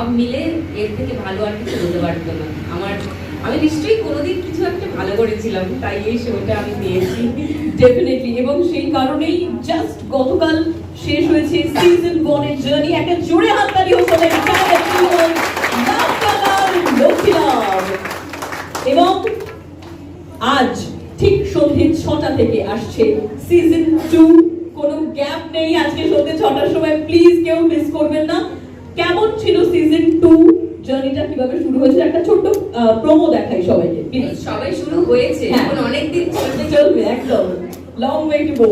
সব মিলে এর থেকে ভালো আর কিছু হতে পারতো না। আমার, আমি নিশ্চয়ই কোনোদিন কিছু একটা ভালো করেছিলাম, তাই এই শোটা আমি পেয়েছি ডেফিনেটলি এবং সেই কারণেই জাস্ট গতকাল শেষ হয়েছে সিজন ওয়ানের জার্নি একটা জোরে হাততালি হোক এবং আজ ঠিক সন্ধে ছটা থেকে আসছে সিজন টু কোনো গ্যাপ নেই আজকে সন্ধে ছটার সময়। প্লিজ কেউ মিস করবেন না। কেমন ছিল সিজন টু জার্নিটা কীভাবে শুরু হয়েছে একটা ছোট্ট প্রোমো দেখাই সবাইকে সবাই শুরু হয়েছে এখন অনেক দিন চলতে চলবে একদম। লং ওয়ে টু গো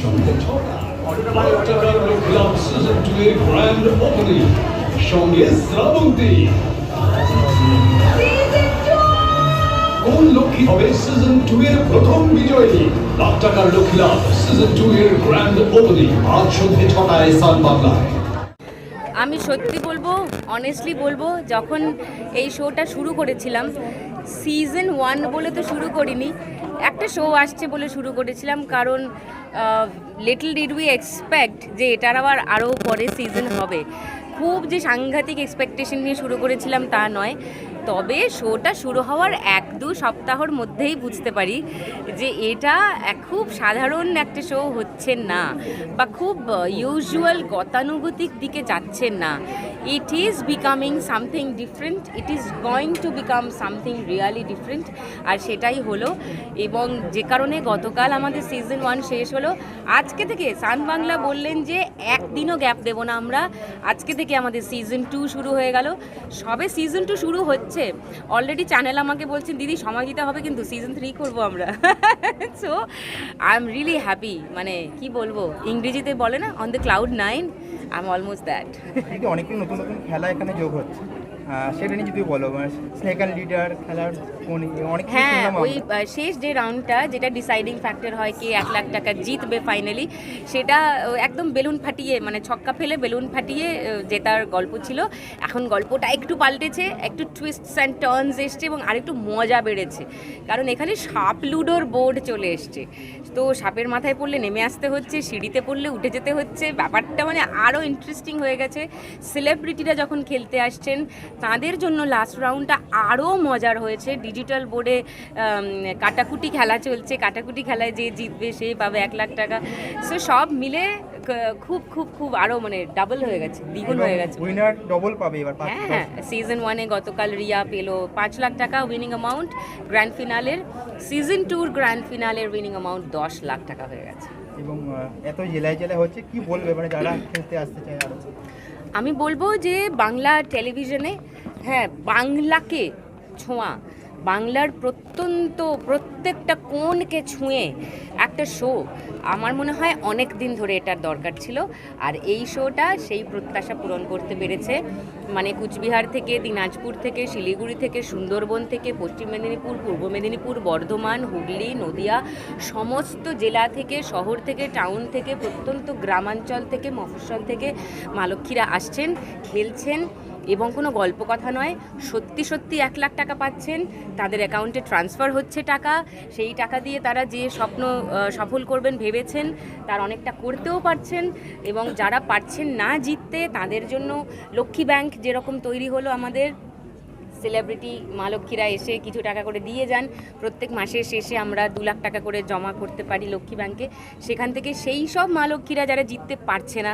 সঙ্গে ছটা কোন লক্ষ্মী হবে সিজন টু এর প্রথম বিজয়ী। লাখ টাকার লক্ষ্মী লাভ সিজন টু এর গ্র্যান্ড ওপেনিং আজ সন্ধ্যে ছটায় সান বাংলায়। আমি সত্যি বলব অনেস্টলি বলব, যখন এই শোটা শুরু করেছিলাম সিজন ওয়ান বলে তো শুরু করিনি, একটা শো আসছে বলে শুরু করেছিলাম, কারণ লিটল ডিড উই এক্সপেক্ট যে এটার আবার আরও পরে সিজন হবে। খুব যে সাংঘাতিক এক্সপেকটেশন নিয়ে শুরু করেছিলাম তা নয়, তবে শোটা শুরু হওয়ার এক দু সপ্তাহর মধ্যেই বুঝতে পারি যে এটা খুব সাধারণ একটা শো হচ্ছে না বা খুব ইউজুয়াল গতানুগতিক দিকে যাচ্ছে না। It is becoming something different it is going to become something really different আর সেটাই হলো এবং যে কারণে গতকাল আমাদের সিজন ওয়ান শেষ হলো। আজকে থেকে সান বাংলা বললেন যে একদিনও গ্যাপ দেবো না আমরা। আজকে থেকে আমাদের সিজন টু শুরু হয়ে গেল। সবে সিজন টু শুরু হচ্ছে। অলরেডি চ্যানেল আমাকে বলছেন দিদি সময় দিতে হবে, কিন্তু সিজন থ্রি করব আমরা। So I am really happy মানে কি বলব, ইংরেজিতে বলে না on the cloud nine I am almost that অনেক নতুন নতুন খেলা এখানে যোগ হচ্ছে। সেটা নিয়ে যদি বলো মানে সেকেন্ড লিডার খেলার কোন অনেক হ্যাঁ ওই শেষ যে রাউন্ডটা যেটা ডিসাইডিং ফ্যাক্টর হয় কে এক লাখ টাকা জিতবে ফাইনালি সেটা একদম বেলুন ফাটিয়ে মানে ছক্কা ফেলে বেলুন ফাটিয়ে জেতার গল্প ছিল। এখন গল্পটা একটু পাল্টেছে একটু টুইস্টস অ্যান্ড টার্নস এসছে এবং আরেকটু মজা বেড়েছে। কারণ এখানে সাপ লুডোর বোর্ড চলে এসছে। তো সাপের মাথায় পড়লে নেমে আসতে হচ্ছে সিঁড়িতে পড়লে উঠে যেতে হচ্ছে। ব্যাপারটা মানে আরও ইন্টারেস্টিং হয়ে গেছে। সেলিব্রিটিরা যখন খেলতে আসছেন তাদের জন্য লাস্ট রাউন্ডটা আরও মজার হয়েছে। ডিজিটাল বোর্ডে কাটাকুটি খেলা চলছে। কাটাকুটি খেলায় যে জিতবে সে পাবে এক লাখ টাকা। সো সব মিলে খুব খুব খুব আরও মানে ডাবল হয়ে গেছে দ্বিগুণ হয়ে গেছে। উইনার ডবল পাবে এবার হ্যাঁ হ্যাঁ। সিজন ওয়ানে গতকাল রিয়া পেল পাঁচ লাখ টাকা উইনিং অ্যামাউন্ট গ্র্যান্ড ফিনালের সিজন টুর গ্র্যান্ড ফিনালের উইনিং অ্যামাউন্ট দশ লাখ টাকা হয়ে গেছে। এবং এত জেলায় জেলায় হচ্ছে কি বলবে? মানে যারা খেলতে আসতে চায় আরও। আমি বলব যে বাংলা টেলিভিশনে হ্যাঁ বাংলাকে ছোঁয়া। বাংলার প্রত্যন্ত প্রত্যেকটা কোণকে ছুঁয়ে একটা শো আমার মনে হয় অনেক দিন ধরে এটার দরকার ছিল। আর এই শোটা সেই প্রত্যাশা পূরণ করতে পেরেছে। মানে কুচবিহার থেকে, দিনাজপুর থেকে, শিলিগুড়ি থেকে, সুন্দরবন থেকে, পশ্চিম মেদিনীপুর, পূর্ব মেদিনীপুর, বর্ধমান, হুগলি, নদিয়া, সমস্ত জেলা থেকে, শহর থেকে টাউন থেকে, প্রত্যন্ত গ্রামাঞ্চল থেকে, মফস্বল থেকে মালক্ষীরা আসছেন, খেলছেন। এবং কোনো গল্প কথা নয়, সত্যি সত্যি এক লাখ টাকা পাচ্ছেন, তাদের অ্যাকাউন্টে ট্রান্সফার হচ্ছে টাকা, সেই টাকা দিয়ে তারা যে স্বপ্ন সফল করবেন ভেবেছেন, তার অনেকটা করতেও পারছেন এবং যারা পারছেন না জিততে, তাদের জন্য লক্ষ্মী ব্যাংক যেরকম তৈরি হলো আমাদের সেলিব্রিটি মা লক্ষ্মীরা এসে কিছু টাকা করে দিয়ে যান। প্রত্যেক মাসের শেষে আমরা দু লাখ টাকা করে জমা করতে পারি লক্ষ্মী ব্যাংকে। সেখান থেকে সেই সব মা লক্ষ্মীরা যারা জিততে পারছে না,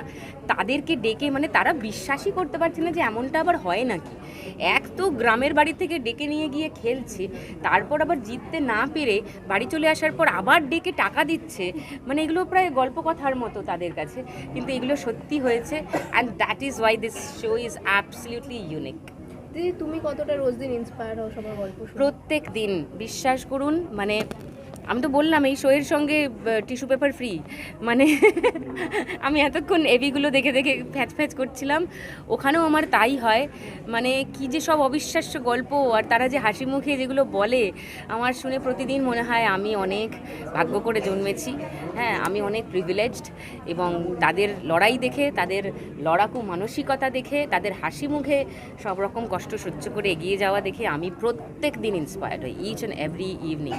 তাদেরকে ডেকে মানে তারা বিশ্বাসই করতে পারছে না যে এমনটা আবার হয় নাকি। এক তো গ্রামের বাড়ি থেকে ডেকে নিয়ে গিয়ে খেলছে, তারপর আবার জিততে না পেরে বাড়ি চলে আসার পর আবার ডেকে টাকা দিচ্ছে। মানে এগুলো প্রায় গল্প কথার মতো তাদের কাছে। কিন্তু এগুলো সত্যি হয়েছে and that is why this show is absolutely unique তুমি কতটা রোজ দিন ইন্সপায়ার হও সবার গল্প প্রত্যেক দিন। বিশ্বাস করুন মানে আমি তো বললাম, এই শোয়ের সঙ্গে টিস্যু পেপার ফ্রি। মানে আমি এতক্ষণ এবিগুলো দেখে দেখে ফ্যাচ ফ্যাচ করছিলাম। ওখানেও আমার তাই হয়। মানে কি যে সব অবিশ্বাস্য গল্প, আর তারা যে হাসি মুখে যেগুলো বলে, আমার শুনে প্রতিদিন মনে হয় আমি অনেক ভাগ্য করে জন্মেছি। হ্যাঁ আমি অনেক প্রিভিলেজড এবং তাদের লড়াই দেখে, তাদের লড়াকু মানসিকতা দেখে, তাদের হাসি মুখে সব রকম কষ্ট সহ্য করে এগিয়ে যাওয়া দেখে আমি প্রত্যেক দিন ইন্সপায়ার্ড হই ইচ অ্যান্ড এভরি ইভিনিং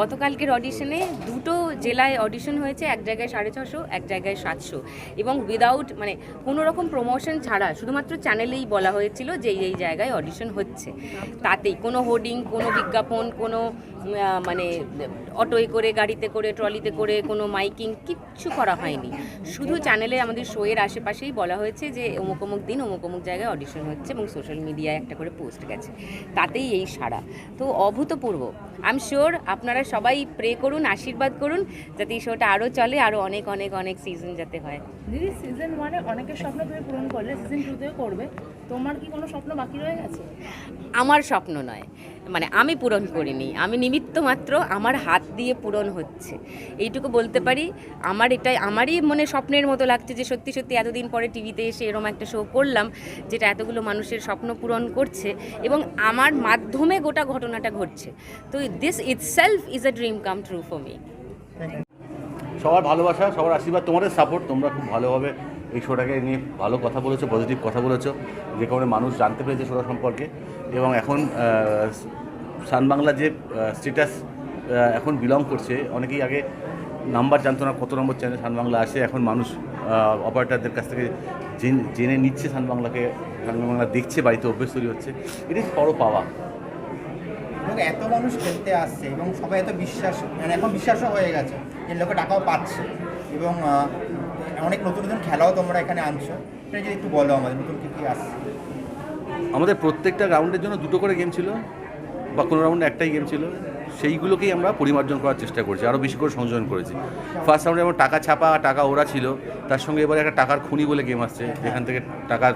গতকালকের অডিশনে দুটো জেলায় অডিশন হয়েছে, এক জায়গায় সাড়ে ছশো, এক জায়গায় সাতশো। এবং উইদাউট মানে কোনো রকম প্রমোশন ছাড়া, শুধুমাত্র চ্যানেলেই বলা হয়েছিল যে এই জায়গায় অডিশন হচ্ছে। তাতেই কোনো হোর্ডিং কোনো বিজ্ঞাপন, কোনো মানে অটোয় করে, গাড়িতে করে, ট্রলিতে করে, কোনো মাইকিং কিচ্ছু করা হয়নি। শুধু চ্যানেলে আমাদের শোয়ের আশেপাশেই বলা হয়েছে যে অমুক অমুক দিন অমুক অমুক জায়গায় অডিশন হচ্ছে এবং সোশ্যাল মিডিয়ায় একটা করে পোস্ট গেছে। তাতেই এই সাড়া। তো অভূতপূর্ব। আই এম শিওর আপনারা সবাই প্রে করুন আশীর্বাদ করুন যাতে এই শোটা আরও চলে আরও অনেক অনেক অনেক সিজন যাতে হয়। দিদি সিজন ওয়ানে অনেকের স্বপ্ন তুমি পূরণ করলে সিজন টুতেও করবে। তোমার কি কোনো স্বপ্ন বাকি রয়ে গেছে? আমার স্বপ্ন নয়। মানে আমি পূরণ করিনি। আমি নিমিত্ত মাত্র আমার হাত দিয়ে পূরণ হচ্ছে। এইটুকু বলতে পারি আমার এটাই আমারই মনে স্বপ্নের মতো লাগছে যে সত্যি সত্যি এতদিন পরে টিভিতে এসে এরকম একটা শো করলাম যেটা এতগুলো মানুষের স্বপ্ন পূরণ করছে এবং আমার মাধ্যমে গোটা ঘটনাটা ঘটছে। তো this itself is a dream come true for me সবার ভালোবাসা সবার আশীর্বাদ তোমাদের সাপোর্ট তোমরা খুব ভালোভাবে এই শোটাকে নিয়ে ভালো কথা বলেছ পজিটিভ কথা বলেছ। যে কারণে মানুষ জানতে পেরেছে শোটা সম্পর্কে। এবং এখন আহ, সান বাংলা যে স্ট্যাটাস এখন বিলং করছে অনেকেই আগে নাম্বার জানতো না কত নম্বর চ্যানেল সান বাংলা আসে এখন মানুষ অপারেটারদের কাছ থেকে জেন- নিচ্ছে সান বাংলাকে। সান বাংলা দেখছে বাড়িতে অভ্যেস তৈরি হচ্ছে এটাই বড় পাওয়া। এত মানুষ খেলতে আসছে এবং সবাই এত বিশ্বাস মানে এখন বিশ্বাসও হয়ে গেছে যে লোকে টাকাও পাচ্ছে এবং অনেক নতুন নতুন খেলাও তোমরা এখানে আনছো। এটা যদি একটু বলো আমাদের, নতুন কী কী আসছে? আমাদের প্রত্যেকটা রাউন্ডের জন্য দুটো করে গেম ছিল, বা কোনো রাউন্ডে একটাই গেম ছিল। সেইগুলোকেই আমরা পরিমার্জন করার চেষ্টা করেছি আরও বেশি করে সংযোজন করেছি। ফার্স্ট রাউন্ডে যেমন টাকা ছাপা, টাকা ওরা ছিল, তার সঙ্গে এবারে একটা টাকার খুনি বলে গেম আসছে, যেখান থেকে টাকা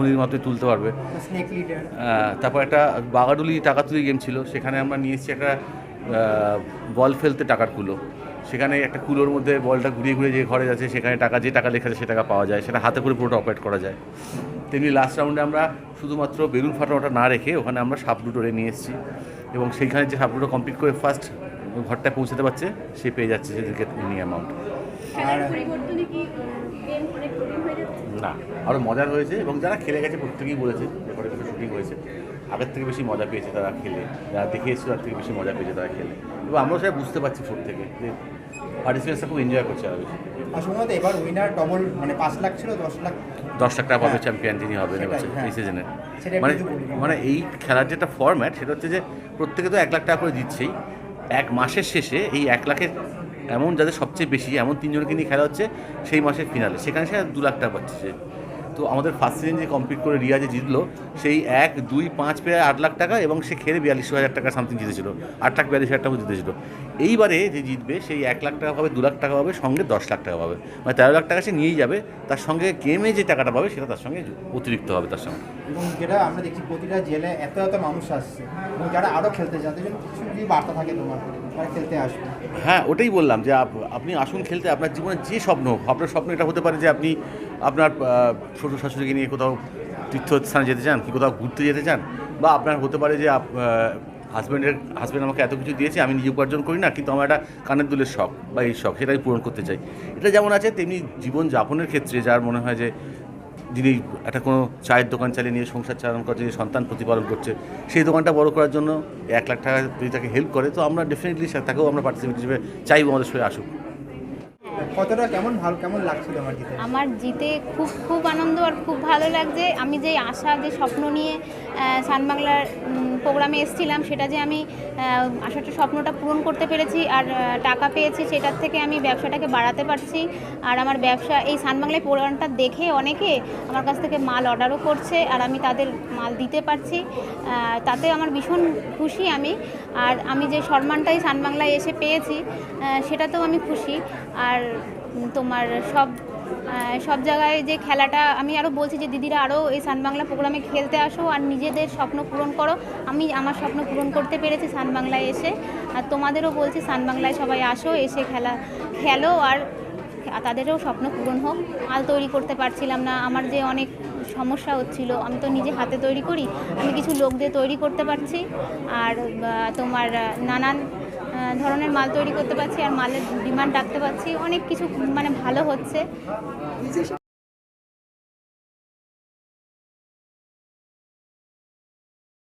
খুনির মতোই তুলতে পারবে। স্নেক লিডার আহ, তারপর একটা বাগাডুলি টাকা তুলি গেম ছিল। সেখানে আমরা নিয়ে এসেছি একটা বল ফেলতে টাকার কুলো। সেখানে একটা কুলোর মধ্যে বলটা ঘুরিয়ে ঘুরিয়ে যে ঘরে যাচ্ছে সেখানে টাকা যে টাকা লেখা আছে সে টাকা পাওয়া যায়। সেটা হাতে করে পুরোটা অপারেট করা যায়। তেমনি লাস্ট রাউন্ডে আমরা শুধুমাত্র বেলুন ফাটানোটা না রেখে ওখানে আমরা সাপ দুটোরে নিয়ে এসেছি। এবং সেইখানে যে সাপ দুটো কমপ্লিট করে ফার্স্ট ঘরটায় পৌঁছাতে পারছে সে পেয়ে যাচ্ছে সেদিকে উইনিং অ্যামাউন্ট আর না আরও মজার হয়েছে এবং যারা খেলে গেছে প্রত্যেকেই বলেছে রেকর্ডে কিছু শুটিং হয়েছে আগের থেকে বেশি মজা পেয়েছে তারা খেলে যারা দেখে এসেছে তার থেকে বেশি মজা পেয়েছে তারা খেলে এবং আমরাও সেটা বুঝতে পারছি ফোর থেকে যে পার্টিসিপেন্টসরা খুব এনজয় করছে আরও বেশি এবার উইনার ডবল মানে পাঁচ লাখ ছিল দশ লাখ দশ লাখ টাকা পাবে হ্যাঁ। চ্যাম্পিয়ন যিনি এবছর হ্যাঁ। এই সিজনে মানে মানে এই খেলার যেটা ফরম্যাট সেটা হচ্ছে যে প্রত্যেকে তো এক লাখ টাকা করে দিচ্ছেই এক মাসের শেষে এই এক লাখের এমন যাদের সবচেয়ে বেশি, এমন তিনজনকে নিয়ে খেলা হচ্ছে সেই মাসের ফিনালে সেখানে সে দু লাখ টাকা পাচ্ছে সে। তো আমাদের ফার্স্ট সিজন যে কমপ্লিট করে রিয়া যে জিতলো, সেই এক, দুই, পাঁচ পেয়ে আট লাখ টাকা এবং সে খেলে বিয়াল্লিশ হাজার টাকা সামথিং জিতেছিল। আট লাখ বিয়াল্লিশ হাজার টাকা জিতেছিল। এইবারে যে জিতবে, সেই এক লাখ টাকা পাবে, দু লাখ টাকা পাবে, সঙ্গে দশ লাখ টাকা পাবে। মানে তেরো লাখ টাকা সে নিয়েই যাবে, তার সঙ্গে গেমে যে টাকাটা পাবে, সেটা তার সঙ্গে অতিরিক্ত হবে তার সঙ্গে। এবং যেটা আমরা দেখছি প্রতিটা জেলে এত এত মানুষ আসছে। এবং যারা আরও খেলতে জন্য কিছু বার্তা থাকে তোমার হ্যাঁ ওটাই বললাম যে আপ- আপনি আসুন খেলতে, আপনার জীবনে যে স্বপ্ন আপনার স্বপ্ন এটা হতে পারে যে আপনি আপনার ছোট শাশুড়িকে নিয়ে কোথাও তীর্থস্থানে যেতে চান, কি কোথাও ঘুরতে যেতে চান, বা আপনার হতে পারে যে হাজব্যান্ডের হাজব্যান্ড আমাকে এত কিছু দিয়েছে, আমি নিজে উপার্জন করি না, কিন্তু আমার একটা কানের দুলের শখ বা এই শখ, সেটাই পূরণ করতে চাই। এটা যেমন আছে, তেমনি জীবন যাপনের ক্ষেত্রে যার মনে হয় যে যিনি একটা কোনো চায়ের দোকান চালিয়ে নিয়ে সংসার চালন করছে যে সন্তান প্রতিপালন করছে সেই দোকানটা বড় করার জন্য এক লাখ টাকা যদি তাকে হেল্প করে তো আমরা ডেফিনেটলি তাকেও আমরা পার্টিসিপেট হিসেবে চাইব আমাদের সঙ্গে আসুক। কতটা কেমন ভালো কেমন লাগছে তোমার জিতে? আমার জিতে খুব খুব আনন্দ আর খুব ভালো লাগছে। আমি যে আশা যে স্বপ্ন নিয়ে সানবাংলার প্রোগ্রামে এসেছিলাম, সেটা যে আমি আশাটা স্বপ্নটা পূরণ করতে পেরেছি আর টাকা পেয়েছি সেটার থেকে আমি ব্যবসাটাকে বাড়াতে পারছি। আর আমার ব্যবসা, এই সানবাংলায় প্রোগ্রামটা দেখে অনেকে আমার কাছ থেকে মাল অর্ডারও করছে আর আমি তাদের মাল দিতে পারছি। তাতে আমার ভীষণ খুশি আমি। আর আমি যে সম্মানটাই সানবাংলায় এসে পেয়েছি সেটাতেও আমি খুশি। আর তোমার সব সব জায়গায় যে খেলাটা, আমি আরও বলছি যে দিদিরা আরও এই সানবাংলা প্রোগ্রামে খেলতে আসো আর নিজেদের স্বপ্ন পূরণ করো। আমি আমার স্বপ্ন পূরণ করতে পেরেছি সানবাংলায় এসে। আর তোমাদেরও বলছি সানবাংলায় সবাই আসো, এসে খেলা, খেলো আর তাদেরও স্বপ্ন পূরণ হোক। মাল তৈরি করতে পারছিলাম না, আমার যে অনেক সমস্যা হচ্ছিল, আমি তো নিজে হাতে তৈরি করি, আমি কিছু লোক দিয়ে তৈরি করতে পারছি। আর তোমার নানান ধরনের মাল তৈরি করতে পারছি আর মালের ডিমান্ড রাখতে পারছি। অনেক কিছু মানে ভালো হচ্ছে।